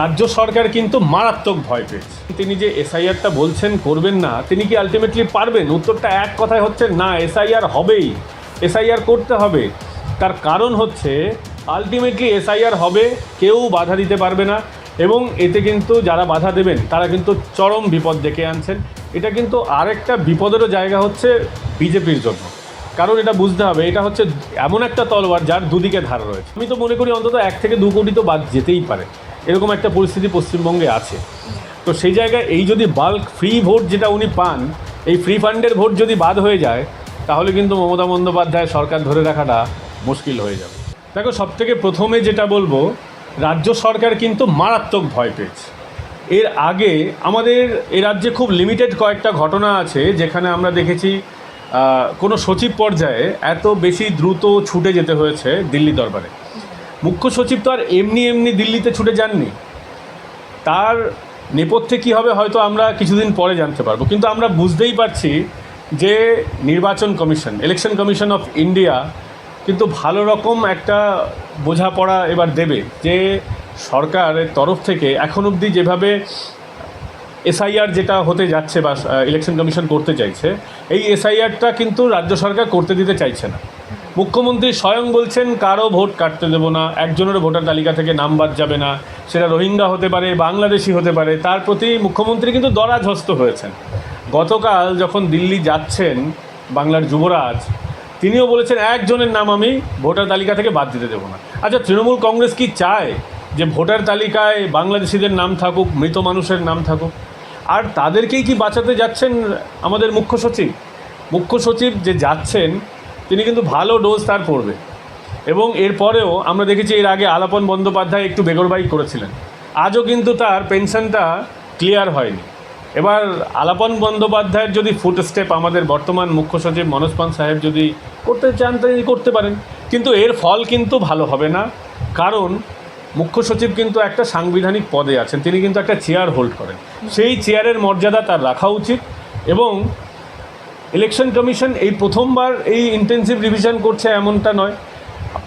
রাজ্য সরকার কিন্তু মারাত্মক ভয় পেয়েছে। তিনি যে এসআইআরটা বলছেন, করবেন না, তিনি কি আলটিমেটলি পারবেন? উত্তরটা এক কথায় হচ্ছে না, এসআইআর হবেই। এসআইআর করতে হবে। তার কারণ হচ্ছে আলটিমেটলি এসআইআর হবে, কেউ বাধা দিতে পারবে না, এবং এতে কিন্তু যারা বাধা দেবেন, তারা কিন্তু চরম বিপদ ডেকে আনছেন। এটা কিন্তু আরেকটা বিপদেরও জায়গা হচ্ছে বিজেপির জন্য। কারণ এটা বুঝতে হবে, এটা হচ্ছে এমন একটা তলোয়ার যার দুদিকে ধার রয়েছে। আমি তো মনে করি অন্তত এক থেকে দু কোটি তো বাদ যেতেই পারে। এরকম একটা পরিস্থিতি পশ্চিমবঙ্গে আছে। তো সেই জায়গায় এই যদি বাল্ক ফ্রি ভোট যেটা উনি পান, এই ফ্রি ফান্ডের ভোট যদি বাদ হয়ে যায়, তাহলে কিন্তু মমতা বন্দ্যোপাধ্যায় সরকার ধরে রাখাটা মুশকিল হয়ে যাবে। দেখো সব থেকে প্রথমে যেটা বলব, রাজ্য সরকার কিন্তু মারাত্মক ভয় পেয়েছে। এর আগে আমাদের এ রাজ্যে খুব লিমিটেড কয়েকটা ঘটনা আছে, যেখানে আমরা দেখেছি কোনো সচিব পর্যায়ে এত বেশি দ্রুত ছুটে যেতে হয়েছে দিল্লি দরবারে। মুখ্য সচিব তো আর এমনি এমনি দিল্লিতে ছুটে যাননি। তার নেপথ্যে কী হবে হয়তো আমরা কিছুদিন পরে জানতে পারব। কিন্তু আমরা বুঝতেই পারছি যে নির্বাচন commission, election commission of India কিন্তু ভালো রকম একটা বোঝাপড়া এবার দেবে যে সরকারের তরফ থেকে এখন অবধি যেভাবে এসআইআর যেটা হতে যাচ্ছে বা ইলেকশন কমিশন করতে চাইছে, এই এসআইআরটা কিন্তু রাজ্য সরকার করতে দিতে চাইছে না। মুখ্যমন্ত্রী স্বয়ং বলছেন কারও ভোট কাটতে দেবো না। একজনের ভোটার তালিকা থেকে নাম বাদ যাবে না। সেটা রোহিঙ্গা হতে পারে, বাংলাদেশি হতে পারে। তার প্রতি মুখ্যমন্ত্রী কিন্তু দরাঝস্ত হয়েছেন। গতকাল যখন দিল্লি যাচ্ছেন বাংলার যুবরাজ, তিনিও বলেছেন, একজনের নাম আমি ভোটার তালিকা থেকে বাদ দিতে দেবো না। আচ্ছা তৃণমূল কংগ্রেস কি চায় যে ভোটার তালিকায় বাংলাদেশিদের নাম থাকুক, মৃত মানুষের নাম থাকুক? আর তাদেরকেই কি বাঁচাতে যাচ্ছেন আমাদের মুখ্য সচিব? মুখ্য সচিব যে যাচ্ছেন তিনি কিন্তু ভালো ডোজ তার পড়বে। এবং এরপরেও আমরা দেখেছি এর আগে আলাপন বন্দ্যোপাধ্যায় একটু বেগরবাই করেছিলেন। আজও কিন্তু তার পেনশনটা ক্লিয়ার হয়নি। এবার আলাপন বন্দ্যোপাধ্যায়ের যদি ফুট স্টেপ আমাদের বর্তমান মুখ্য সচিব মনোজ পান সাহেব যদি করতে চান, তিনি করতে পারেন। কিন্তু এর ফল কিন্তু ভালো হবে না। কারণ মুখ্য সচিব কিন্তু একটা সাংবিধানিক পদে আছেন। তিনি কিন্তু একটা চেয়ার হোল্ড করেন। সেই চেয়ারের মর্যাদা তার রাখা উচিত। এবং ইলেকশন কমিশন এই প্রথমবার এই ইন্টেন্সিভ রিভিশন করছে এমনটা নয়।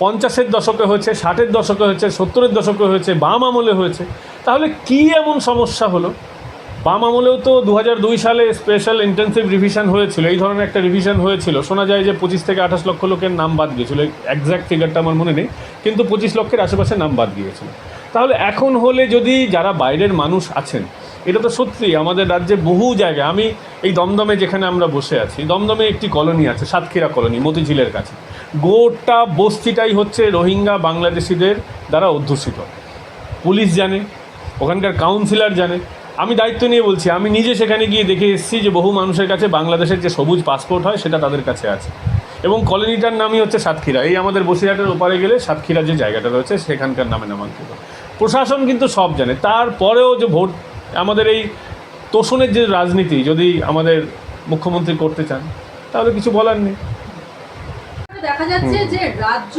পঞ্চাশের দশকে হয়েছে, ষাটের দশকে হয়েছে, সত্তরের দশকে হয়েছে, বাম আমলে হয়েছে। তাহলে কি এমন সমস্যা হলো? বাম আমলেও তো দু সালে স্পেশাল ইন্টেন্সিভ রিভিশন হয়েছিল, এই ধরনের একটা রিভিশন হয়েছিল। শোনা যায় যে পঁচিশ থেকে আঠাশ লক্ষ লোকের নাম বাদ গিয়েছিল একজ্যাক্ট ফিগারটা আমার মনে নেই, কিন্তু পঁচিশ লক্ষের আশেপাশে নাম বাদ গিয়েছিল। তাহলে এখন হলে যদি যারা বাইরের মানুষ আছেন, এটা তো সত্যি আমাদের রাজ্যে বহু জায়গায়, আমি এই দমদমে যেখানে আমরা বসে আছি, দমদমে একটি কলোনি আছে, সাতক্ষীরা কলোনি, মতিঝিলের কাছে। গোটা বস্তিটাই হচ্ছে রোহিঙ্গা বাংলাদেশিদের দ্বারা অধ্যুষিত। পুলিশ জানে, ওখানকার কাউন্সিলর জানে। আমি দায়িত্ব নিয়ে বলছি, আমি নিজে সেখানে গিয়ে দেখে এসেছি যে বহু মানুষের কাছে বাংলাদেশের যে সবুজ পাসপোর্ট হয়, সেটা তাদের কাছে আছে। এবং কলোনিটার নামই হচ্ছে সাতক্ষীরা। এই আমাদের বসিরহাটের ওপারে গেলে সাতক্ষীরা যে জায়গাটা রয়েছে, সেখানকার নামে নামাঙ্কিত। প্রশাসন কিন্তু সব জানে। তারপরেও যে ভোট আমাদের এই তোষণের যে রাজনীতি যদি আমাদের মুখ্যমন্ত্রী করতে চান তাহলে কিছু বলার নেই। দেখা যাচ্ছে যে রাজ্য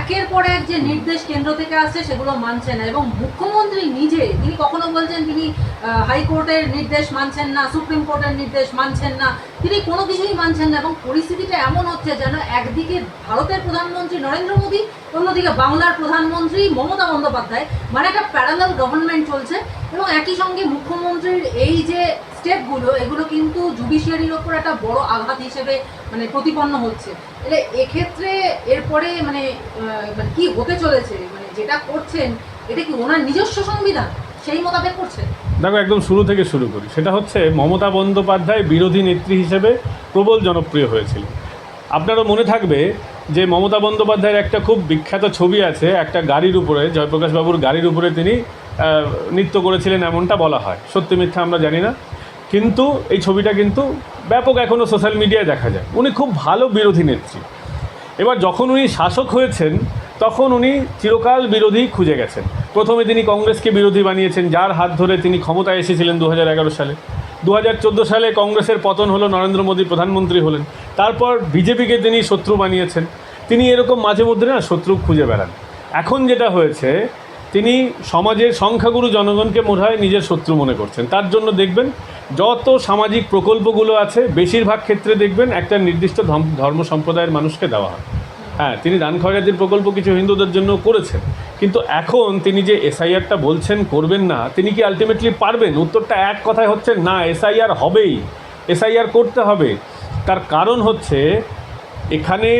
একের পর এক যে নির্দেশ কেন্দ্র থেকে আসছে, সেগুলো মানছে না। এবং মুখ্যমন্ত্রী নিজে, তিনি কখনো বলছেন তিনি হাইকোর্টের নির্দেশ মানছেন না, সুপ্রিম কোর্টের নির্দেশ মানছেন না। তিনি কোনো কিছুই মানছেন না এবং পরিস্থিতিটা এমন হচ্ছে যেন একদিকে ভারতের প্রধানমন্ত্রী নরেন্দ্র মোদী, অন্যদিকে বাংলার প্রধানমন্ত্রী মমতা বন্দ্যোপাধ্যায়। মানে একটা প্যারালাল গভর্নমেন্ট চলছে এবং একই সঙ্গে মুখ্যমন্ত্রীর এই যে স্টেপগুলো এগুলো কিন্তু জুডিশিয়ারির ওপর একটা বড় আঘাত হিসেবে মানে প্রতিপন্ন হচ্ছে। এক্ষেত্রে এরপরে মানে মানে কি হতে চলেছে? মানে যেটা করছেন, এটা কি ওনার নিজস্ব সংবিধান? সেই মোতাবেক করছেন দেখো, একদম শুরু থেকে শুরু করি। সেটা হচ্ছে মমতা বন্দ্যোপাধ্যায় বিরোধী নেত্রী হিসেবে প্রবল জনপ্রিয় হয়েছিল আপনারও মনে থাকবে যে মমতা বন্দ্যোপাধ্যায়ের একটা খুব বিখ্যাত ছবি আছে, একটা গাড়ির উপরে জয়প্রকাশ বাবুর গাড়ির উপরে তিনি নৃত্য করেছিলেন এমনটা বলা হয়। সত্যি মিথ্যা আমরা জানি না। কিন্তু এই ছবিটা কিন্তু ব্যাপক এখনও সোশ্যাল মিডিয়ায় দেখা যায়। উনি খুব ভালো বিরোধী নেত্রী। এবার যখন উনি শাসক হয়েছেন, তখন উনি চিরকাল বিরোধী খুঁজে গেছেন। প্রথমে তিনি কংগ্রেসকে বিরোধী বানিয়েছেন, যার হাত ধরে তিনি ক্ষমতায় এসেছিলেন দু হাজার এগারো সালে। দু হাজার চোদ্দ সালে কংগ্রেসের পতন হলো নরেন্দ্র মোদী প্রধানমন্ত্রী হলেন। তারপর বিজেপিকে তিনি শত্রু বানিয়েছেন। তিনি এরকম মাঝে মধ্যে না শত্রু খুঁজে বেড়ান। এখন যেটা হয়েছে তিনি সমাজের সংখ্যাগুরু জনগণকে হয় নিজের শত্রু মনে করছেন। তার জন্য দেখবেন, যত সামাজিক প্রকল্পগুলো আছে, বেশিরভাগ ক্ষেত্রে দেখবেন একটা নির্দিষ্ট ধর্ম সম্প্রদায়ের মানুষকে দেওয়া হয়। হ্যাঁ তিনি দান খয়রাতির প্রকল্প কিছু হিন্দুদের জন্য করেছেন। কিন্তু এখন তিনি যে এসআইআরটা বলছেন, করবেন না, তিনি কি আলটিমেটলি পারবেন? উত্তরটা এক কথায় হচ্ছে, না, এসআইআর হবেই। এসআইআর করতে হবে। তার কারণ হচ্ছে, এখানে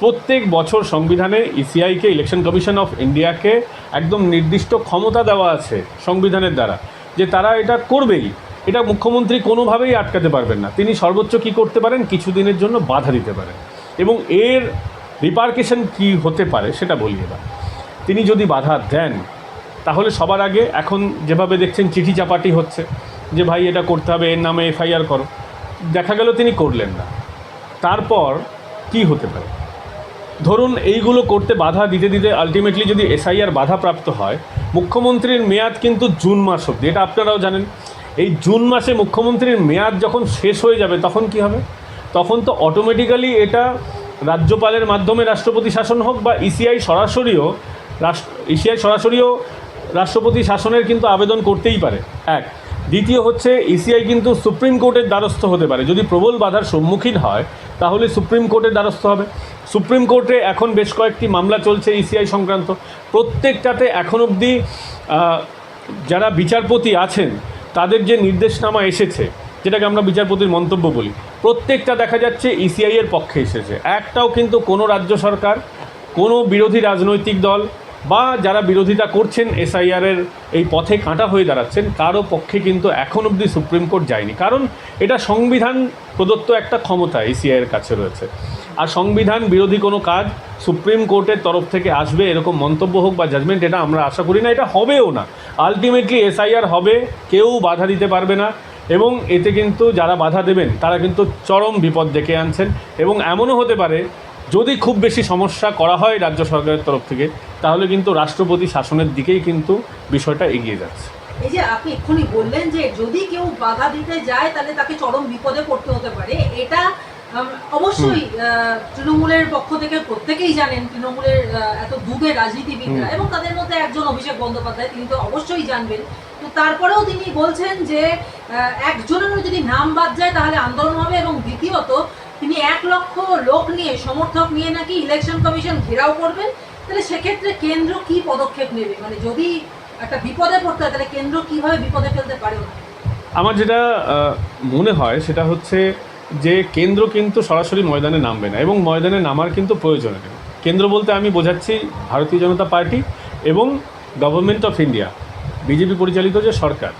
প্রত্যেক বছর সংবিধানে ইসিআইকে ইলেকশন কমিশন অফ ইন্ডিয়াকে একদম নির্দিষ্ট ক্ষমতা দেওয়া আছে সংবিধানের দ্বারা, যে তারা এটা করবেই। এটা মুখ্যমন্ত্রী কোনোভাবেই আটকাতে পারবেন না। তিনি সর্বোচ্চ কী করতে পারেন? কিছুদিনের জন্য বাধা দিতে পারেন। এবং এর রিপার্কেশন কি হতে পারে সেটা বলি এবার। তিনি যদি বাধা দেন, তাহলে সবার আগে এখন যেভাবে দেখছেন চিঠি চাপাটি হচ্ছে, যে ভাই এটা করতে হবে, এর নামে এফআইআর করো। দেখা গেল তিনি করলেন না। তারপর কি হতে পারে? ধরুন এইগুলো করতে বাধা দিতে দিতে আলটিমেটলি যদি এসআইআর বাধাপ্রাপ্ত হয়, মুখ্যমন্ত্রীর মেয়াদ কিন্তু জুন মাস অবধি। এটা আপনারাও জানেন। এই জুন মাসে মুখ্যমন্ত্রীর মেয়াদ যখন শেষ হয়ে যাবে, তখন কি হবে? তখন তো অটোমেটিক্যালি এটা রাজ্যপালের মাধ্যমে রাষ্ট্রপতি শাসন হোক বা ইসিআই সরাসরিও রাষ্ট্র ইসিআই সরাসরিও রাষ্ট্রপতি শাসনের কিন্তু আবেদন করতেই পারে। এক। দ্বিতীয় হচ্ছে ইসিআই কিন্তু সুপ্রিম কোর্টের দ্বারস্থ হতে পারে। যদি প্রবল বাধার সম্মুখীন হয়, তাহলে সুপ্রিম কোর্টের দ্বারস্থ হবে। সুপ্রিম কোর্টে এখন বেশ কয়েকটি মামলা চলছে ইসিআই সংক্রান্ত। প্রত্যেকটাতে এখন অবধি যারা বিচারপতি আছেন, তাদের যে নির্দেশনামা এসেছে, যেটাকে আমরা বিচারপতির মন্তব্য বলি, প্রত্যেকটা দেখা যাচ্ছে ইসিআই এর পক্ষে এসেছে। একটাও কিন্তু কোনো রাজ্য সরকার, কোনো বিরোধী রাজনৈতিক দল বা যারা বিরোধিতা করছেন এসআইআরের এই পথে কাঁটা হয়ে দাঁড়াচ্ছেন, কারও পক্ষে কিন্তু এখন অবধি সুপ্রিম কোর্ট যায়নি। কারণ এটা সংবিধান প্রদত্ত একটা ক্ষমতা এসিআইয়ের কাছে রয়েছে। আর সংবিধান বিরোধী কোনো কাজ সুপ্রিম কোর্টের তরফ থেকে আসবে, এরকম মন্তব্য হোক বা জাজমেন্ট এটা আমরা আশা করি না। এটা হবেও না। আলটিমেটলি এসআইআর হবে, কেউ বাধা দিতে পারবে না। এবং এতে কিন্তু যারা বাধা দেবেন, তারা কিন্তু চরম বিপদ ডেকে আনছেন। এবং এমনও হতে পারে, যদি খুব বেশি সমস্যা করা হয় রাজ্য সরকারের তরফ থেকে তাহলে কিন্তু রাষ্ট্রপতি শাসনের দিকেই কিন্তু বিষয়টা এগিয়ে যাচ্ছে। এই যে আপনি এক্ষুনি বললেন যে যদি কেউ বাধা দিতে যায় তাহলে তাকে চরম বিপদে পড়তে হতে পারে। এটা অবশ্যই তৃণমূলের পক্ষ থেকে প্রত্যেকেই জানেন তৃণমূলের এত দুধের রাজনীতিবিদরা। এবং তাদের মধ্যে একজন অভিষেক বন্দ্যোপাধ্যায় তিনি তো অবশ্যই জানবেন। তো তারপরেও তিনি বলছেন যে আহ, একজনেরও যদি নাম বাদ যায় তাহলে আন্দোলন হবে। এবং দ্বিতীয়ত তিনি এক লক্ষ লোক নিয়ে সমর্থক নিয়ে নাকি ইলেকশন কমিশন ঘেরাও করবেন। তাহলে সেক্ষেত্রে কেন্দ্র কি পদক্ষেপ নেবে? মানে যদি একটা বিপদে পড়তে হয়, তাহলে কেন্দ্র কীভাবে বিপদে ফেলতে পারে আমার যেটা মনে হয় সেটা হচ্ছে যে কেন্দ্র কিন্তু সরাসরি ময়দানে নামবে না এবং ময়দানে নামার কিন্তু প্রয়োজন নেই। কেন্দ্র বলতে আমি বোঝাচ্ছি ভারতীয় জনতা পার্টি এবং গভর্নমেন্ট অফ ইন্ডিয়া বিজেপি পরিচালিত যে সরকার,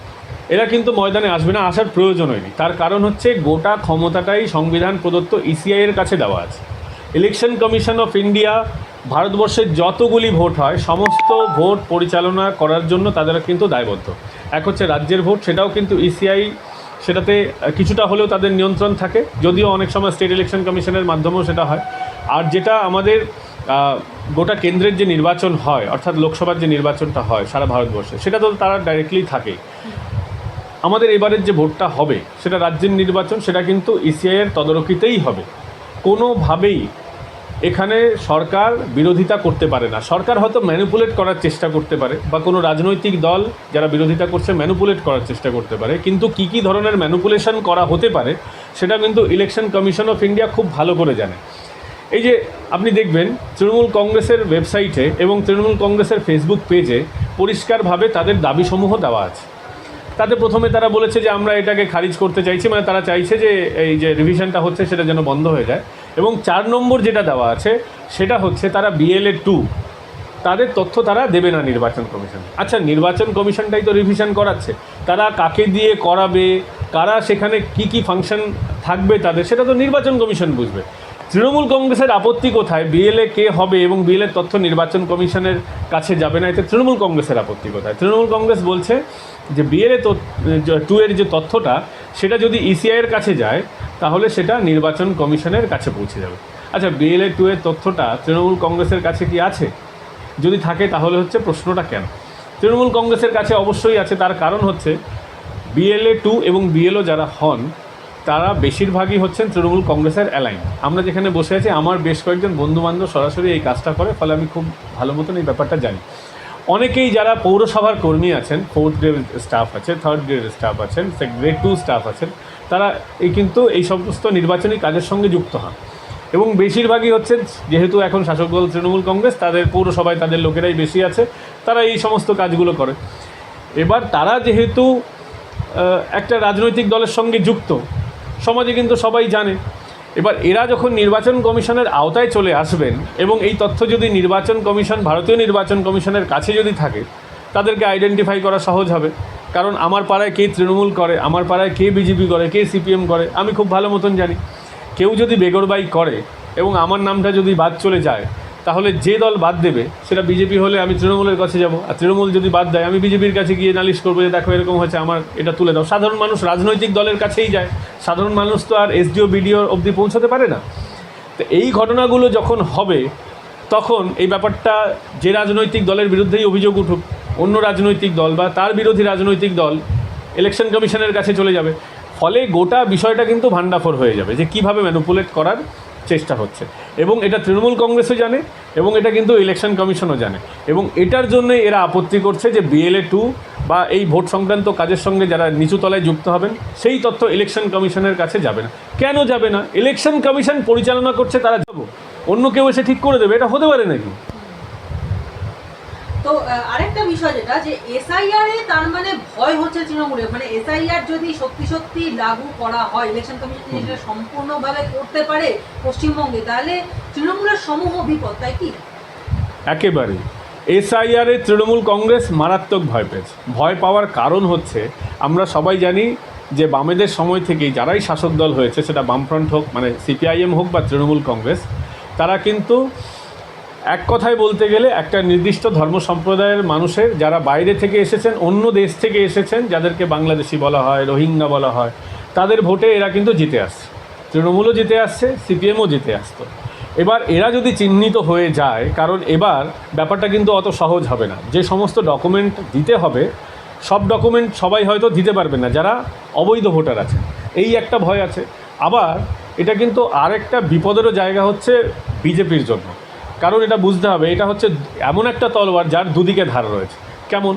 এরা কিন্তু ময়দানে আসবে না, আসার প্রয়োজন হয়নি। তার কারণ হচ্ছে গোটা ক্ষমতাটাই সংবিধান প্রদত্ত ইসিআই এর কাছে দেওয়া আছে। ইলেকশন কমিশন অফ ইন্ডিয়া ভারতবর্ষের যতগুলি ভোট হয়, সমস্ত ভোট পরিচালনা করার জন্য তাদের কিন্তু দায়বদ্ধ। এক হচ্ছে রাজ্যের ভোট, সেটাও কিন্তু ইসিআই সেটাতে কিছুটা হলেও তাদের নিয়ন্ত্রণ থাকে, যদিও অনেক সময় স্টেট ইলেকশন কমিশনের মাধ্যমেও সেটা হয়। আর যেটা আমাদের গোটা কেন্দ্রের যে নির্বাচন হয়, অর্থাৎ লোকসভার যে নির্বাচনটা হয় সারা ভারতবর্ষে, সেটা তো তারা ডাইরেক্টলি থাকেই। আমাদের এবারের যে ভোটটা হবে, সেটা রাজ্যের নির্বাচন, সেটা কিন্তু ইসিআইয়ের তদারকিতেই হবে। কোনোভাবেই এখানে সরকার বিরোধিতা করতে পারে না। সরকার হয়তো ম্যানুপুলেট করার চেষ্টা করতে পারে বা কোনো রাজনৈতিক দল যারা বিরোধিতা করছে ম্যানুপুলেট করার চেষ্টা করতে পারে। কিন্তু কী কী ধরনের ম্যানুপুলেশন করা হতে পারে সেটা কিন্তু ইলেকশন কমিশন অফ ইন্ডিয়া খুব ভালো করে জানে। এই যে আপনি দেখবেন তৃণমূল কংগ্রেসের ওয়েবসাইটে এবং তৃণমূল কংগ্রেসের ফেসবুক পেজে পরিষ্কারভাবে তাদের দাবিসমূহ দেওয়া আছে। তাতে প্রথমে তারা বলেছে যে আমরা এটাকে খারিজ করতে চাইছি মানে তারা চাইছে যে এই যে রিভিশনটা হচ্ছে সেটা যেন বন্ধ হয়ে যায়। এবং চার নম্বর যেটা দেওয়া আছে, সেটা হচ্ছে তারা বিএলএ টু তাদের তথ্য তারা দেবে না নির্বাচন কমিশন। আচ্ছা নির্বাচন কমিশনটাই তো রিভিশন করাচ্ছে। তারা কাকে দিয়ে করাবে, কারা সেখানে কি কি ফাংশন থাকবে তাদের, সেটা তো নির্বাচন কমিশন বুঝবে। তৃণমূল কংগ্রেসের আপত্তি কোথায়? বিএলএ কে হবে এবং বিএলএ তথ্য নির্বাচন কমিশনের কাছে যাবে না, এতে তৃণমূল কংগ্রেসের আপত্তি কোথায়? তৃণমূল কংগ্রেস বলছে যে বিএলএ টু এর যে তথ্যটা, সেটা যদি ইসিআইয়ের কাছে যায়, তাহলে সেটা নির্বাচন কমিশনের কাছে পৌঁছে যাবে। আচ্ছা বিএলএ টু এর তথ্যটা তৃণমূল কংগ্রেসের কাছে কি আছে? যদি থাকে, তাহলে হচ্ছে প্রশ্নটা কেন? তৃণমূল কংগ্রেসের কাছে অবশ্যই আছে, তার কারণ হচ্ছে বিএলএ টু এবং বিএলও যারা হন তারা বেশিরভাগই হচ্ছেন তৃণমূল কংগ্রেসের অ্যালাইন। আমরা যেখানে বসে আছি, আমার বেশ কয়েকজন বন্ধুবান্ধব সরাসরি এই কাজটা করে, ফলে আমি খুব ভালো মতন এই ব্যাপারটা জানি। অনেকেই যারা পৌরসভার কর্মী আছেন ফোর্থ গ্রেড স্টাফ আছে থার্ড গ্রেড স্টাফ আছেন গ্রেড টু স্টাফ আছেন, তারা এই কিন্তু এই সমস্ত নির্বাচনী কাজের সঙ্গে যুক্ত হন। এবং বেশিরভাগই হচ্ছে যেহেতু এখন শাসক দল তৃণমূল কংগ্রেস, তাদের পৌরসভায় তাদের লোকেরাই বেশি আছে, তারা এই সমস্ত কাজগুলো করে। এবার তারা যেহেতু একটা রাজনৈতিক দলের সঙ্গে যুক্ত সমাজে কিন্তু সবাই জানে। এবার এরা যখন নির্বাচন কমিশনের আওতায় চলে আসবেন এবং এই তথ্য যদি নির্বাচন কমিশন, ভারতীয় নির্বাচন কমিশনের কাছে যদি থাকে, তাদেরকে আইডেন্টিফাই করা সহজ হবে। কারণ আমার পাড়ায় কে তৃণমূল করে, আমার পাড়ায় কে বিজেপি করে, কে সিপিএম করে, আমি খুব ভালো মতন জানি। কেউ যদি বেগরবাই করে এবং আমার নামটা যদি বাদ চলে যায় তাহলে যে দল বাদ দেবে, সেটা বিজেপি হলে আমি তৃণমূলের কাছে যাব। আর তৃণমূল যদি বাদ দেয়, আমি বিজেপির কাছে গিয়ে নালিশ করব যে দেখো এরকম হয়েছে, আমার এটা তুলে দাও। সাধারণ মানুষ রাজনৈতিক দলের কাছেই যায়। সাধারণ মানুষ তো আর এসডিও, বিডিও অবধি পৌঁছাতে পারে না। তো এই ঘটনাগুলো যখন হবে, তখন এই ব্যাপারটা যে রাজনৈতিক দলের বিরুদ্ধেই অভিযোগ উঠুক, অন্য রাজনৈতিক দল বা তার বিরোধী রাজনৈতিক দল ইলেকশন কমিশনের কাছে চলে যাবে। ফলে গোটা বিষয়টা কিন্তু ভান্ডাফোর হয়ে যাবে যে কীভাবে ম্যানুপুলেট করার চেষ্টা হচ্ছে। এবং এটা তৃণমূল কংগ্রেসও জানে এবং এটা কিন্তু ইলেকশন কমিশনও জানে। এবং এটার জন্য এরা আপত্তি করছে যে বিএলএ টু বা এই ভোট সংক্রান্ত কাজের সঙ্গে যারা নিচু তলায় যুক্ত হবেন, সেই তথ্য ইলেকশন কমিশনের কাছে যাবে না। কেন যাবে না? ইলেকশন কমিশন পরিচালনা করছে, তারা যাব। অন্য কেউ এসে ঠিক করে দেবে, এটা হতে পারে নাকি? তো আরেকটা বিষয় যেটা যে এসআইআর এ তার মানে ভয় হচ্ছে তৃণমূলে। মানে এসআইআর যদি সত্যি সত্যি লাগু করা হয় ইলেকশন কমিশন যদি সেটা সম্পূর্ণভাবে করতে পারে পশ্চিমবঙ্গে তাহলে তৃণমূলের সমূহ বিপদ তাই কি? একেবারে। এসআইআরে তৃণমূল কংগ্রেস মারাত্মক ভয় পেয়েছে। ভয় পাওয়ার কারণ হচ্ছে আমরা সবাই জানি যে বামেদের সময় থেকেই যারাই শাসক দল হয়েছে সেটা বামফ্রন্ট হোক মানে সিপিআইএম হোক বা তৃণমূল কংগ্রেস তারা কিন্তু এক কথায় বলতে গেলে একটা নির্দিষ্ট ধর্ম সম্প্রদায়ের মানুষের যারা বাইরে থেকে এসেছেন, অন্য দেশ থেকে এসেছেন, যাদেরকে বাংলাদেশি বলা হয়, রোহিঙ্গা বলা হয়, তাদের ভোটে এরা কিন্তু জিতে আসছে। তৃণমূলও জিতে আসছে, সিপিএমও জিতে আসতো। এবার এরা যদি চিহ্নিত হয়ে যায়, কারণ এবার ব্যাপারটা কিন্তু অত সহজ হবে না। যে সমস্ত ডকুমেন্ট দিতে হবে, সব ডকুমেন্ট সবাই হয়তো দিতে পারবে না, যারা অবৈধ ভোটার আছে এই একটা ভয় আছে। আবার এটা কিন্তু আরেকটা বিপদেরও জায়গা হচ্ছে বিজেপির জন্য। কারণ এটা বুঝতে হবে, এটা হচ্ছে এমন একটা তলোয়ার যার দুদিকে ধার রয়েছে। কেমন?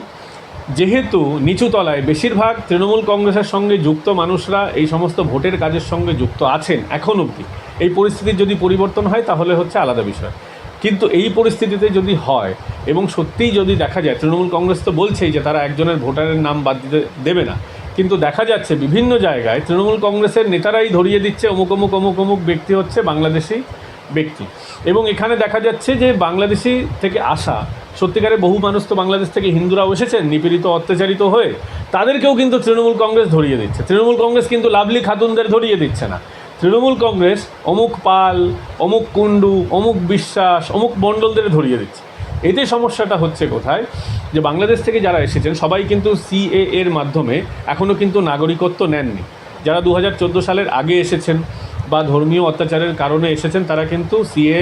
যেহেতু নিচু তলায় বেশিরভাগ তৃণমূল কংগ্রেসের সঙ্গে যুক্ত মানুষরা এই সমস্ত ভোটের কাজের সঙ্গে যুক্ত আছেন এখন অবধি। এই পরিস্থিতির যদি পরিবর্তন হয় তাহলে হচ্ছে আলাদা বিষয়। কিন্তু এই পরিস্থিতিতে যদি হয় এবং সত্যিই যদি দেখা যায়, তৃণমূল কংগ্রেস তো বলছেই যে তারা একজনের ভোটারের নাম বাদ দিতে দেবে না। কিন্তু দেখা যাচ্ছে বিভিন্ন জায়গায় তৃণমূল কংগ্রেসের নেতারাই ধরিয়ে দিচ্ছে, অমুক অমুক অমুক অমুক ব্যক্তি হচ্ছে বাংলাদেশি ব্যক্তি। এবং এখানে দেখা যাচ্ছে যে বাংলাদেশি থেকে আসা, সত্যিকারে বহু মানুষ তো বাংলাদেশ থেকে হিন্দুরাও এসেছেন, নিপীড়িত, অত্যাচারিত হয়ে, তাদেরকেও কিন্তু তৃণমূল কংগ্রেস ধরিয়ে দিচ্ছে। তৃণমূল কংগ্রেস কিন্তু লাভলি খাতুনদের ধরিয়ে দিচ্ছে না। তৃণমূল কংগ্রেস অমুক পাল, অমুক কুণ্ডু, অমুক বিশ্বাস, অমুক মণ্ডলদের ধরিয়ে দিচ্ছে। এতে সমস্যাটা হচ্ছে কোথায়? যে বাংলাদেশ থেকে যারা এসেছেন, সবাই কিন্তু সিএ এর মাধ্যমে এখনও কিন্তু নাগরিকত্ব নেননি। যারা দু হাজার চোদ্দ সালের আগে এসেছেন বা ধর্মীয় অত্যাচারের কারণে এসেছেন, তারা কিন্তু সিএ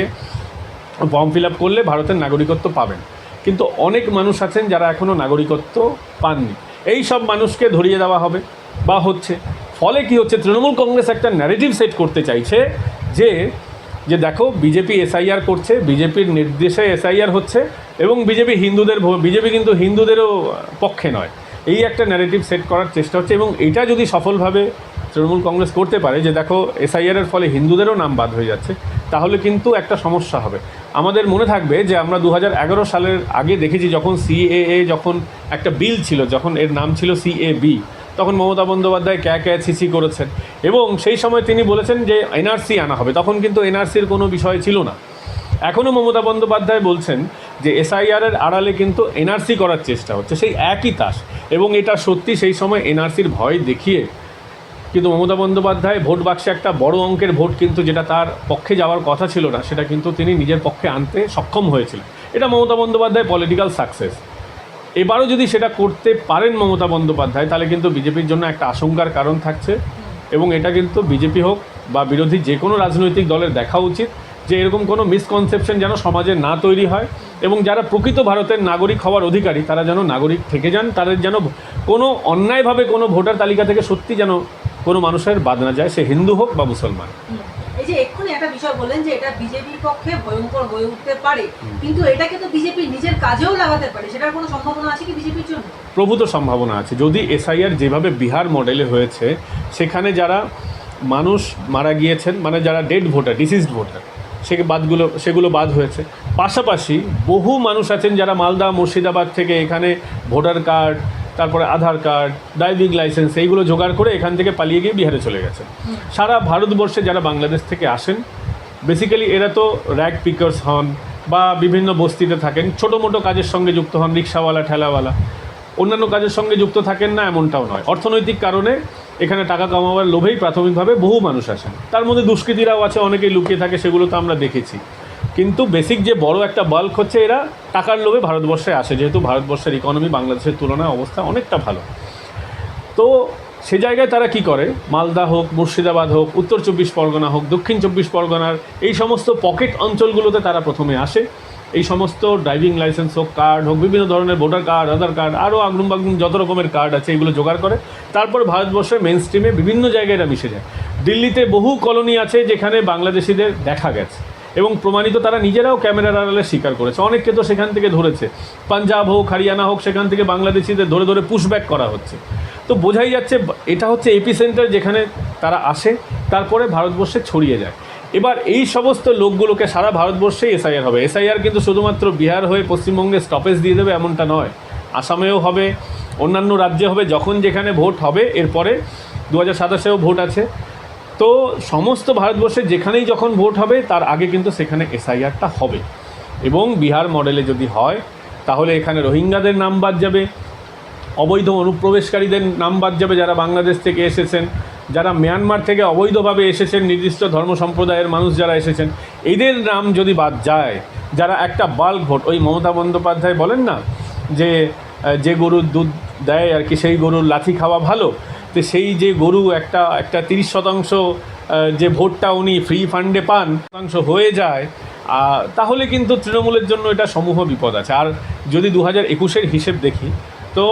ফর্ম ফিল আপ করলে ভারতের নাগরিকত্ব পাবেন। কিন্তু অনেক মানুষ আছেন যারা এখনও নাগরিকত্ব পাননি। এই সব মানুষকে ধরিয়ে দেওয়া হবে বা হচ্ছে। ফলে কি হচ্ছে? তৃণমূল কংগ্রেস একটা ন্যারেটিভ সেট করতে চাইছে যে যে দেখো, বিজেপি এসআইআর করছে, বিজেপির নির্দেশে এসআইআর হচ্ছে এবং বিজেপি হিন্দুদের বিজেপি কিন্তু হিন্দুদেরও পক্ষে নয়। এই একটা ন্যারেটিভ সেট করার চেষ্টা হচ্ছে এবং এটা যদি সফলভাবে তৃণমূল কংগ্রেস করতে পারে যে দেখো এসআইআরের ফলে হিন্দুদেরও নাম বাদ হয়ে যাচ্ছে, তাহলে কিন্তু একটা সমস্যা হবে। আমাদের মনে থাকবে যে আমরা দু হাজার এগারো সালের আগে দেখেছি যখন সিএএ যখন একটা বিল ছিল, যখন এর নাম ছিল সিএবি তখন মমতা বন্দ্যোপাধ্যায় ক্যা ক্যা ছিছি করেছেন। এবং সেই সময় তিনি বলেছেন যে এনআরসি আনা হবে, তখন কিন্তু এনআরসির কোনো বিষয় ছিল না। এখনও মমতা বন্দ্যোপাধ্যায় বলছেন যে এসআইআরের আড়ালে কিন্তু এনআরসি করার চেষ্টা হচ্ছে, সেই একই তাস। এবং এটা সত্যি সেই সময় এনআরসির ভয় দেখিয়ে কিন্তু মমতা বন্দ্যোপাধ্যায় ভোট বাক্সে একটা বড় অঙ্কের ভোট কিন্তু যেটা তার পক্ষে যাওয়ার কথা ছিল না, সেটা কিন্তু তিনি নিজের পক্ষে আনতে সক্ষম হয়েছিলেন। এটা মমতা বন্দ্যোপাধ্যায় পলিটিক্যাল সাকসেস এবারও যদি সেটা করতে পারেন মমতা বন্দ্যোপাধ্যায়, তাহলে কিন্তু বিজেপির জন্য একটা আশঙ্কার কারণ থাকছে এবং এটা কিন্তু বিজেপি হোক বা বিরোধী যে কোনো রাজনৈতিক দলের দেখা উচিত যে এরকম কোনো মিসকনসেপশন যেন সমাজে না তৈরি হয় এবং যারা প্রকৃত ভারতের নাগরিক হওয়ার অধিকারী, তারা যেন নাগরিক থেকে যান, তাদের যেন কোনো অন্যায়ভাবে কোনো ভোটার তালিকা থেকে সত্যি যেন কোনো মানুষের বাদ না যায় সে হিন্দু হোক বা মুসলমান। এই যে এক্ষুনি একটা বিষয় বললেন যে এটা বিজেপির পক্ষে ভয়ঙ্কর হয়ে উঠতে পারে কিন্তু এটাকে তো বিজেপি নিজের কাজেও লাগাতে পারে সেটার কোনো সম্ভাবনা আছে কি বিজেপির জন্য? প্রভূত সম্ভাবনা আছে। যদি এসআইআর যেভাবে বিহার মডেলে হয়েছে সেখানে যারা মানুষ মারা গিয়েছেন মানে যারা ডেড ভোটার ডিসিজড ভোটার সে বাদগুলো সেগুলো বাদ হয়েছে। পাশাপাশি বহু মানুষ আছেন যারা মালদা মুর্শিদাবাদ থেকে এখানে ভোটার কার্ড তারপরে আধার কার্ড, ড্রাইভিং লাইসেন্স, এইগুলো জোগাড় করে এখান থেকে পালিয়ে গিয়ে বিহারে চলে গেছেন সারা ভারতবর্ষে যারা বাংলাদেশ থেকে আসেন বেসিক্যালি এরা তো র্যাক পিকার্স হন বা বিভিন্ন বস্তিতে থাকেন ছোটো মোটো কাজের সঙ্গে যুক্ত হন, রিক্সাওয়ালা, ঠেলাওয়ালা। অন্যান্য কাজের সঙ্গে যুক্ত থাকেন না, এমনটাও নয়। অর্থনৈতিক কারণে এখানে টাকা কামাবার লোভেই প্রাথমিকভাবে বহু মানুষ আসেন। তার মধ্যে দুষ্কৃতীরাও আছে, অনেকেই লুকিয়ে থাকে, সেগুলো তো আমরা দেখেছি। কিন্তু বেসিক যে বড় একটা বাল্ক হচ্ছে এরা, টাকার লোভে ভারতবর্ষে আসে। যেহেতু ভারতবর্ষের ইকোনমি বাংলাদেশের তুলনায় অবস্থা অনেকটা ভালো। তো সে জায়গায় তারা কি করে? মালদা হোক, মুর্শিদাবাদ হোক, উত্তর চব্বিশ পরগনা হোক, দক্ষিণ চব্বিশ পরগনার এই সমস্ত পকেট অঞ্চলগুলোতে তারা প্রথমে আসে। এই সমস্ত ড্রাইভিং লাইসেন্স হোক কার্ড হোক, বিভিন্ন ধরনের ভোটার কার্ড আধার কার্ড আরও আগলুম বাগলুম যত রকমের কার্ড আছে এগুলো জোগাড় করে। তারপর ভারতবর্ষের মেন স্ট্রিমে বিভিন্ন জায়গায় এরা মিশে যায়। দিল্লিতে বহু কলোনি আছে যেখানে বাংলাদেশিদের দেখা গেছে। এবং প্রমাণিত তারা নিজেরাও ক্যামেরার আড়ালে স্বীকার করেছে। অনেককে তো সেখান থেকে ধরেছে। পাঞ্জাব হোক, হরিয়ানা হোক, সেখান থেকে বাংলাদেশিদের ধরে ধরে পুশব্যাক করা হচ্ছে। তো বোঝাই যাচ্ছে, এটা হচ্ছে এপি সেন্টার যেখানে তারা আসে, তারপরে ভারতবর্ষে ছড়িয়ে যায়। এবার এই সমস্ত লোকগুলোকে সারা ভারতবর্ষে এসআইআর হবে। এসআইআর কিন্তু শুধুমাত্র বিহার হয়ে পশ্চিমবঙ্গে স্টপেজ দিয়ে দেবে এমনটা নয়। আসামেও হবে, অন্যান্য রাজ্যে হবে, যখন যেখানে ভোট হবে, এরপরে দু হাজার সাতাশেও ভোট আছে। তো সমস্ত ভারতবর্ষে যেখানেই যখন ভোট হবে, তার আগে কিন্তু সেখানে এসআইআরটা হবে। এবং বিহার মডেলে যদি হয়, তাহলে এখানে রোহিঙ্গাদের নাম বাদ যাবে, অবৈধ অনুপ্রবেশকারীদের নাম বাদ যাবে যারা বাংলাদেশ থেকে এসেছেন, যারা মিয়ানমার থেকে অবৈধভাবে এসেছেন, নির্দিষ্ট ধর্ম সম্প্রদায়ের মানুষ যারা এসেছেন, এদের নাম যদি বাদ যায়, যারা একটা বাল্ক ভোট, ওই মমতা বন্দ্যোপাধ্যায় বলেন না যে যে গরুর দুধ দেয় আর কি, সেই গরুর লাথি খাওয়া ভালো তো সেই যে গরু একটা একটা তিরিশ শতাংশ যে ভোটটা উনি ফ্রি ফান্ডে পান, শতাংশ হয়ে যায় তাহলে কিন্তু তৃণমূলের জন্য এটা সমূহ বিপদ আছে। আর যদি দু হাজার একুশের হিসেব দেখি, তো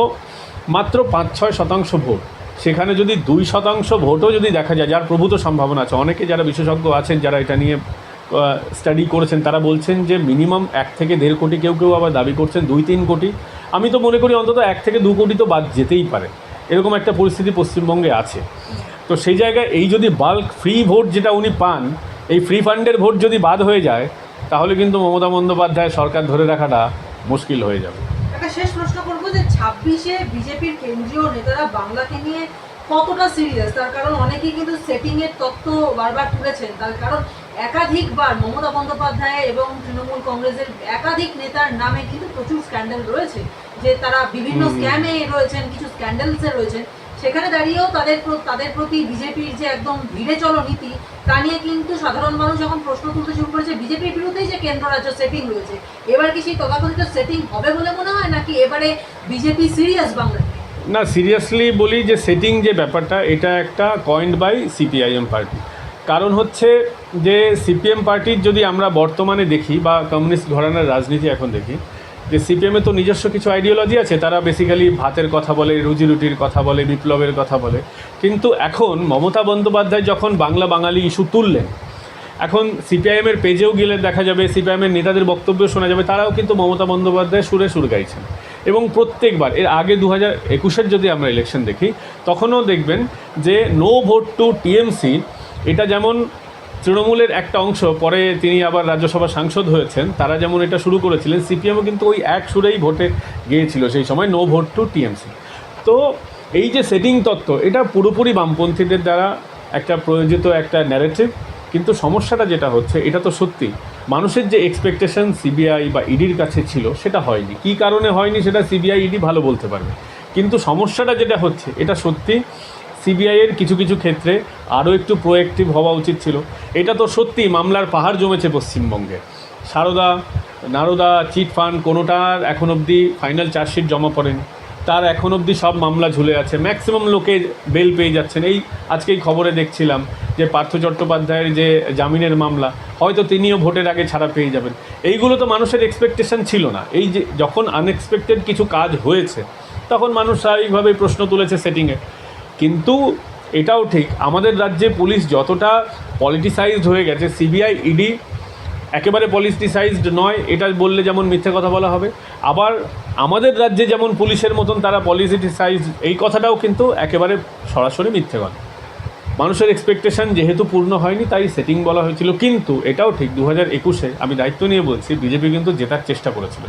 মাত্র পাঁচ, ছয় শতাংশ ভোট। সেখানে যদি দুই শতাংশ ভোটও যদি দেখা যায়, যার প্রভূত সম্ভাবনা আছে, অনেকে যারা বিশেষজ্ঞ আছেন, যারা এটা নিয়ে স্টাডি করেছেন, তারা বলছেন যে মিনিমাম এক থেকে দেড় কোটি কেউ কেউ আবার দাবি করছেন দুই, তিন কোটি। আমি তো মনে করি অন্তত এক থেকে দু কোটি তো বাদ যেতেই পারে। এরকম একটা পরিস্থিতি পশ্চিমবঙ্গে আছে। তো সেই জায়গায় এই যদি বাল্ক ফ্রি ভোট যেটা উনি পান, এই ফ্রি ফান্ডের ভোট যদি বাদ হয়ে যায়, তাহলে কিন্তু মমতা বন্দ্যোপাধ্যায় সরকার ধরে রাখাটা মুশকিল হয়ে যাবে। শেষ প্রশ্ন করব যে ছাব্বিশে বিজেপির কেন্দ্রীয় নেতারা বাংলাকে নিয়ে কতটা সিরিয়াস তার কারণ অনেকেই কিন্তু সেটিং এর তত্ত্ব বারবার তুলেছেন। তার কারণ একাধিকবার মমতা বন্দ্যোপাধ্যায় এবং তৃণমূল কংগ্রেসের একাধিক নেতার নামে কিন্তু প্রচুর স্ক্যান্ডাল রয়েছে। যে তারা বিভিন্ন স্ক্যামে রয়েছেন কিছু স্ক্যান্ডালসে রয়েছেন সেখানে দাঁড়িয়েও তাদের তাদের প্রতি বিজেপির যে একদম ভিড়ে চলো নীতি তা নিয়ে কিন্তু সাধারণ মানুষ যখন প্রশ্ন তুলতে শুরু করেছে বিজেপির বিরুদ্ধেই যে কেন্দ্র রাজ্য সেটিং রয়েছে এবার কি সেই তথাকথিত সেটিং হবে বলে মনে হয় নাকি এবারে বিজেপি সিরিয়াস বাংলা না সিরিয়াসলি বলি যে সেটিং যে ব্যাপারটা এটা একটা কয়েন্ড বাই সিপিআইএম পার্টি কারণ হচ্ছে যে সিপিএম পার্টির যদি আমরা বর্তমানে দেখি বা কমিউনিস্ট ঘরানার রাজনীতি এখন দেখি যে সিপিএমে তো নিজস্ব কিছু আইডিওলজি আছে, তারা বেসিক্যালি ভাতের কথা বলে, রুজি রুটির কথা বলে, বিপ্লবের কথা বলে। কিন্তু এখন মমতা বন্দ্যোপাধ্যায় যখন বাংলা বাঙালি ইস্যু তুললেন, এখন সিপিআইএমের পেজেও গেলে দেখা যাবে, সিপিআইএমের নেতাদের বক্তব্য শোনা যাবে, তারাও কিন্তু মমতা বন্দ্যোপাধ্যায় সুরে সুর গাইছেন। এবং প্রত্যেকবার, এর আগে দু হাজার একুশের যদি আমরা ইলেকশন দেখি, তখনও দেখবেন যে নো ভোট টু টিএমসি এটা যেমন তৃণমূলের একটা অংশ, পরে তিনি আবার রাজ্যসভা সাংসদ হয়েছেন, তারা যেমন এটা শুরু করেছিলেন, সিপিএমও কিন্তু ওই এক সুরেই ভোটে গিয়েছিল, সেই সময় নো ভোট টু টিএমসি। তো এই যে সেটিং তত্ত্ব, এটা পুরোপুরি বামপন্থীদের দ্বারা একটা প্রয়োজিত একটা ন্যারেটিভ কিন্তু সমস্যাটা যেটা হচ্ছে, এটা তো সত্যি, মানুষের যে এক্সপেকটেশন সিবিআই বা ইডির কাছে ছিল, সেটা হয়নি। কী কারণে হয়নি, সেটা সিবিআই ইডি ভালো বলতে পারবে। কিন্তু সমস্যাটা যেটা হচ্ছে, এটা সত্যি সিবিআইয়ের কিছু কিছু ক্ষেত্রে আরও একটু প্রোয়েক্টিভ হওয়া উচিত ছিল। এটা তো সত্যি, মামলার পাহাড় জমেছে পশ্চিমবঙ্গে। সারদা, নারদা চিট ফান্ড কোনোটার এখন অবধি ফাইনাল চার্জশিট জমা পড়েনি। তার এখন অবধি সব মামলা ঝুলে আছে। ম্যাক্সিমাম লোকে বেল পেয়ে যাচ্ছেন। এই আজকেই খবরে দেখছিলাম যে পার্থ চট্টোপাধ্যায়ের যে জামিনের মামলা, হয়তো তিনিও ভোটের আগে ছাড়া পেয়ে যাবেন। এইগুলো তো মানুষের এক্সপেকটেশন ছিল না। এই যে যখন আনএক্সপেক্টেড কিছু কাজ হয়েছে, তখন মানুষ স্বাভাবিকভাবেই প্রশ্ন তুলেছে সেটিংয়ে কিন্তু এটাও ঠিক, আমাদের রাজ্যে পুলিশ যতটা পলিটিসাইজড হয়ে গেছে সিবিআই ইডি একেবারে পলিটিসাইজড নয়, এটা বললে যেমন মিথ্যে কথা বলা হবে। আবার আমাদের রাজ্যে যেমন পুলিশের মতন তারা পলিটিসাইজ এই কথাটাও কিন্তু একেবারে সরাসরি মিথ্যে কথা। মানুষের এক্সপেকটেশন যেহেতু পূর্ণ হয়নি, তাই সেটিং বলা হয়েছিল। কিন্তু এটাও ঠিক দু হাজার একুশে আমি দায়িত্ব নিয়ে বলছি বিজেপি কিন্তু জেতার চেষ্টা করেছিল।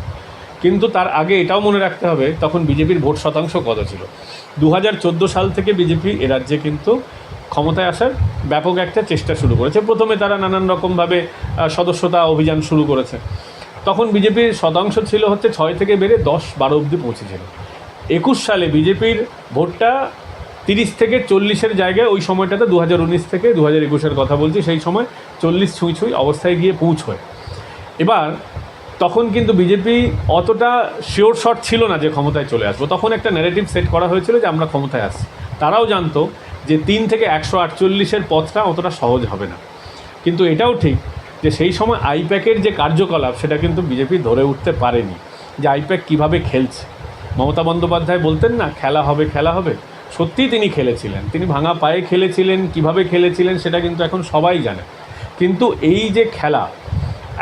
কিন্তু তার আগে এটাও মনে রাখতে হবে, তখন বিজেপির ভোট শতাংশ কত ছিল? দু হাজার চোদ্দ সাল থেকে বিজেপি এ রাজ্যে কিন্তু ক্ষমতায় আসার ব্যাপক একটা চেষ্টা শুরু করেছে। প্রথমে তারা নানান রকমভাবে সদস্যতা অভিযান শুরু করেছে। তখন বিজেপির শতাংশ ছিল হচ্ছে ছয় থেকে বেড়ে দশ বারো অবধি পৌঁছেছিল। একুশ সালে বিজেপির ভোটটা তিরিশ থেকে চল্লিশের জায়গায়, ওই সময়টাতে দু হাজার উনিশ থেকে দু হাজার একুশের কথা বলছি, সেই সময় চল্লিশ ছুঁই ছুঁই অবস্থায় গিয়ে পৌঁছয়। এবার তখন কিন্তু বিজেপি অতটা শিওর শট ছিল না যে ক্ষমতায় চলে আসব। তখন একটা ন্যারেটিভ সেট করা হয়েছিল যে আমরা ক্ষমতায় আসছি। তারাও জানতো যে তিন থেকে একশো আটচল্লিশের পথটা অতটা সহজ হবে না। কিন্তু এটাও ঠিক যে সেই সময় আইপ্যাকের যে কার্যকলাপ, সেটা কিন্তু বিজেপি ধরে উঠতে পারেনি যে আইপ্যাক কীভাবে খেলছে। মমতা বন্দ্যোপাধ্যায় বলতেন না, খেলা হবে খেলা হবে। সত্যিই তিনি খেলেছিলেন। তিনি ভাঙা পায়ে খেলেছিলেন, কীভাবে খেলেছিলেন, সেটা কিন্তু এখন সবাই জানে। কিন্তু এই যে খেলা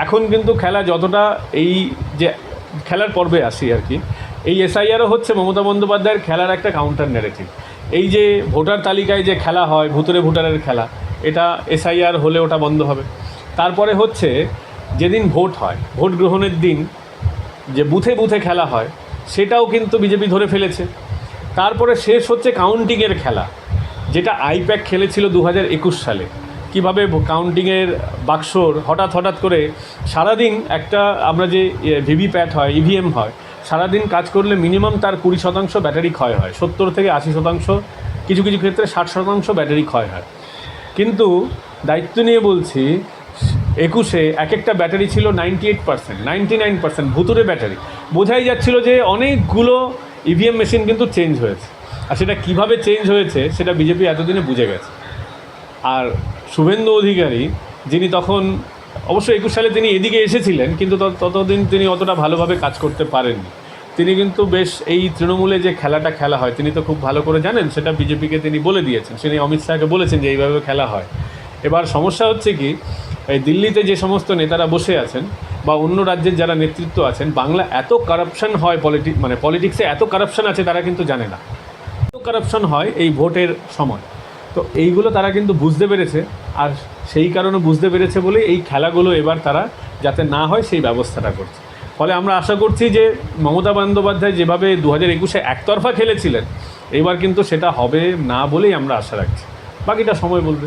এখন কিন্তু খেলা যতটা এই যে খেলার পর্বে আসি আর কি, এই এসআইআরও হচ্ছে মমতা বন্দ্যোপাধ্যায়ের খেলার একটা কাউন্টার ন্যারেটিভ এই যে ভোটার তালিকায় যে খেলা হয়, ভুতুরে ভোটারের খেলা, এটা এসআইআর হলে ওটা বন্ধ হবে। তারপরে হচ্ছে যেদিন ভোট হয়, ভোট গ্রহণের দিন যে বুথে বুথে খেলা হয়, সেটাও কিন্তু বিজেপি ধরে ফেলেছে। তারপরে শেষ হচ্ছে কাউন্টিংয়ের খেলা, যেটা আইপ্যাক খেলেছিল দু হাজার একুশ সালে। কীভাবে কাউন্টিংয়ের বাক্সর হঠাৎ হঠাৎ করে সারাদিন একটা আমরা যে ভিভিপ্যাট হয় ইভিএম হয়, সারাদিন কাজ করলে মিনিমাম তার কুড়ি শতাংশ ব্যাটারি ক্ষয় হয়, সত্তর থেকে আশি শতাংশ, কিছু কিছু ক্ষেত্রে ষাট শতাংশ ব্যাটারি ক্ষয় হয়। কিন্তু দায়িত্ব নিয়ে বলছি, একুশে এক একটা ব্যাটারি ছিল ninety eight percent ninety nine percent ভুতুরে ব্যাটারি। বোঝাই যাচ্ছিল যে অনেকগুলো ইভিএম মেশিন কিন্তু চেঞ্জ হয়েছে। আর সেটা কীভাবে চেঞ্জ হয়েছে, সেটা বিজেপি এতদিনে বুঝে গেছে। আর শুভেন্দু অধিকারী, যিনি তখন, অবশ্য একুশ সালে তিনি এদিকে এসেছিলেন, কিন্তু তত- ততদিন তিনি অতটা ভালোভাবে কাজ করতে পারেননি। তিনি কিন্তু বেশ এই তৃণমূলে যে খেলাটা খেলা হয়, তিনি তো খুব ভালো করে জানেন, সেটা বিজেপিকে তিনি বলে দিয়েছেন। তিনি অমিত শাহকে বলেছেন যে এইভাবে খেলা হয়। এবার সমস্যা হচ্ছে কি, এই দিল্লিতে যে সমস্ত নেতারা বসে আছেন, বা অন্য রাজ্যের যারা নেতৃত্ব আছেন, বাংলা এত কারাপশন হয় পলিটিক মানে পলিটিক্সে এত কারাপশন আছে তারা কিন্তু জানে না। এত কারাপশন হয় এই ভোটের সময়। তো এইগুলো তারা কিন্তু বুঝতে পেরেছে, আর সেই কারণে বুঝতে পেরেছে বলে এই খেলাগুলো এবার তারা যাতে না হয় সেই ব্যবস্থাটা করছে। ফলে আমরা আশা করছি যে মমতা বন্দ্যোপাধ্যায় যেভাবে দু হাজার একুশে একতরফা খেলেছিলেন, এবার কিন্তু সেটা হবে না বলেই আমরা আশা রাখছি। বাকিটা সময় বলবে।